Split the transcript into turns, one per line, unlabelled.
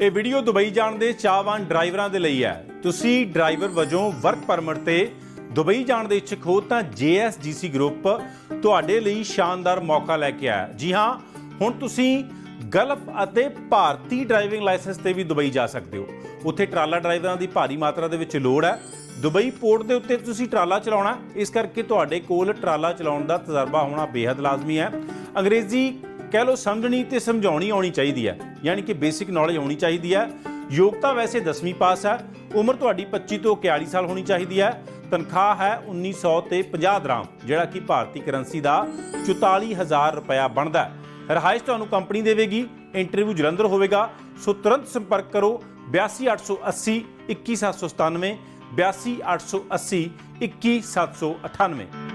ਇਹ video Dubai ਜਾਣ ਦੇ ਚਾਹਵਾਨ ਡਰਾਈਵਰਾਂ ਦੇ ਲਈ ਹੈ। ਤੁਸੀਂ ਡਰਾਈਵਰ ਵਜੋਂ ਵਰਕ ਪਰਮਿਟ ਤੇ ਦੁਬਈ ਜਾਣ ਦੇ ਇੱਛੁਕ ਹੋ ਤਾਂ JSGC ਗਰੁੱਪ ਤੁਹਾਡੇ ਲਈ ਸ਼ਾਨਦਾਰ ਮੌਕਾ ਲੈ ਕੇ ਆਇਆ। ਜੀ ਹਾਂ, ਹੁਣ ਤੁਸੀਂ ਗਲਫ ਅਤੇ ਭਾਰਤੀ ਡਰਾਈਵਿੰਗ ਲਾਇਸੈਂਸ ਤੇ ਵੀ ਦੁਬਈ ਜਾ ਸਕਦੇ ਹੋ। ਉੱਥੇ ਟਰਾਲਾ ਡਰਾਈਵਰਾਂ ਦੀ ਭਾਰੀ ਮਾਤਰਾ ਦੇ ਵਿੱਚ ਲੋੜ ਹੈ। ਦੁਬਈ ਪੋਰਟ ਦੇ ਉੱਤੇ ਤੁਸੀਂ ਟਰਾਲਾ ਚਲਾਉਣਾ, ਇਸ ਕਰਕੇ ਤੁਹਾਡੇ ਕੋਲ ਟਰਾਲਾ ਚਲਾਉਣ ਦਾ ਤਜਰਬਾ ਹੋਣਾ ਬੇहद ਲਾਜ਼ਮੀ ਹੈ। ਅੰਗਰੇਜ਼ੀ ਕਹਿ ਲਓ ਸਮਝਣੀ ਤੇ ਸਮਝਾਉਣੀ ਆਉਣੀ ਚਾਹੀਦੀ ਹੈ, ਯਾਨੀ ਕਿ ਬੇਸਿਕ ਨੌਲੇਜ ਹੋਣੀ ਚਾਹੀਦੀ ਹੈ। ਯੋਗਤਾ ਵੈਸੇ 10ਵੀਂ ਪਾਸ ਹੈ, ਉਮਰ ਤੁਹਾਡੀ 25 ਤੋਂ 41 ਸਾਲ ਹੋਣੀ ਚਾਹੀਦੀ ਹੈ। ਤਨਖਾਹ ਹੈ 1900 ਤੇ 50 ਦਰਾਮ, ਜਿਹੜਾ ਕਿ ਭਾਰਤੀ ਕਰੰਸੀ ਦਾ 44000 ਰੁਪਇਆ ਬਣਦਾ ਹੈ। ਰਹਾਇਸ਼ ਤੁਹਾਨੂੰ ਕੰਪਨੀ ਦੇਵੇਗੀ, ਇੰਟਰਵਿਊ ਜਲੰਧਰ ਹੋਵੇਗਾ। ਸੋ ਤੁਰੰਤ ਸੰਪਰਕ ਕਰੋ 82880 21797 82880 21798